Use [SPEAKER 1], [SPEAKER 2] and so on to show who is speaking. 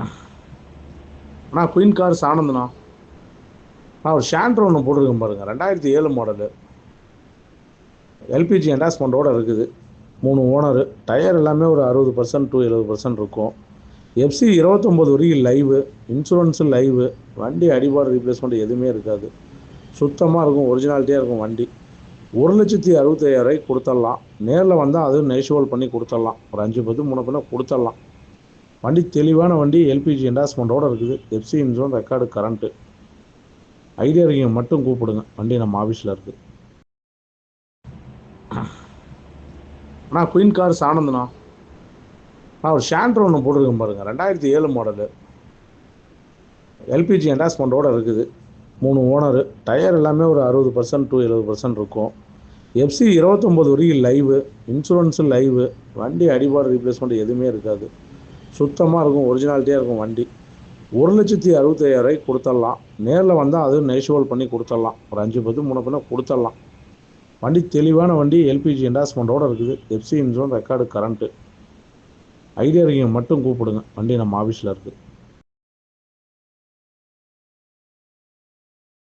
[SPEAKER 1] அண்ணா queen cars ஆனந்தண்ணா. நான் ஒரு ஷாண்ட்ரோ ஒன்று போட்டிருக்கேன் பாருங்கள் ரெண்டாயிரத்தி ஏழு மாடலு எல்பிஜி என்டாஸ்மெண்ட்டோடு இருக்குது. மூணு ஓனரு டயர் எல்லாமே ஒரு அறுபது பர்சன்ட் டு எழுபது பர்சன்ட் இருக்கும். எஃப்சி இருபத்தொம்போது வரைக்கும் லைவு இன்சூரன்ஸும் லைவு வண்டி அடிபாடு ரீப்ளேஸ்மெண்ட் எதுவுமே இருக்காது. சுத்தமாக இருக்கும் ஒரிஜினாலிட்டியாக இருக்கும் வண்டி. ஒரு லட்சத்தி அறுபத்தையாயிரம் கொடுத்துடலாம். நேரில் வந்தால் அதுவும் நெஷுவல் பண்ணி கொடுத்துடலாம். ஒரு அஞ்சு பத்து மூணு பண்ண கொடுத்துடலாம். வண்டி தெளிவான வண்டி எல்பிஜி என்டாஸ்மெண்ட்டோடு இருக்குது. FC insurance record current idea இருக்கீங்க மட்டும் கூப்பிடுங்க. வண்டி நம்ம ஆஃபீஸில் இருக்குது அண்ணா குயின் கார்ஸ் ஆனந்த்ண்ணா. நான் ஒரு ஷாண்ட்ரு ஒன்று போட்டிருக்கேன் பாருங்கள் ரெண்டாயிரத்தி ஏழு மாடலு எல்பிஜி என்டாஸ்மெண்ட்டோடு இருக்குது. மூணு ஓனரு டயர் எல்லாமே ஒரு அறுபது பர்சன்ட் டு எழுபது பர்சன்ட் இருக்கும். எஃப்சி இருபத்தொம்போது வரைக்கும் லைவு இன்சூரன்ஸும் லைவு வண்டி அடிபாடு ரீப்ளேஸ்மெண்ட் எதுவுமே இருக்காது. சுத்தமாக இருக்கும் ஒரிஜினாலிட்டியாக இருக்கும் வண்டி. ஒரு லட்சத்தி அறுபத்தையாயிரம் கொடுத்துடலாம் நேரில் வந்தால் அதுவும் நெய்ஷுவல் பண்ணி கொடுத்துடலாம் ஒரு அஞ்சு பத்து மூணு பண்ண கொடுத்துடலாம் வண்டி தெளிவான வண்டி எல்பிஜி என்டாஸ்மெண்ட்டோடு இருக்குது. FC insurance record current idea இருக்கீங்க மட்டும் கூப்பிடுங்க. வண்டி நம்ம ஆஃபீஸில் இருக்குது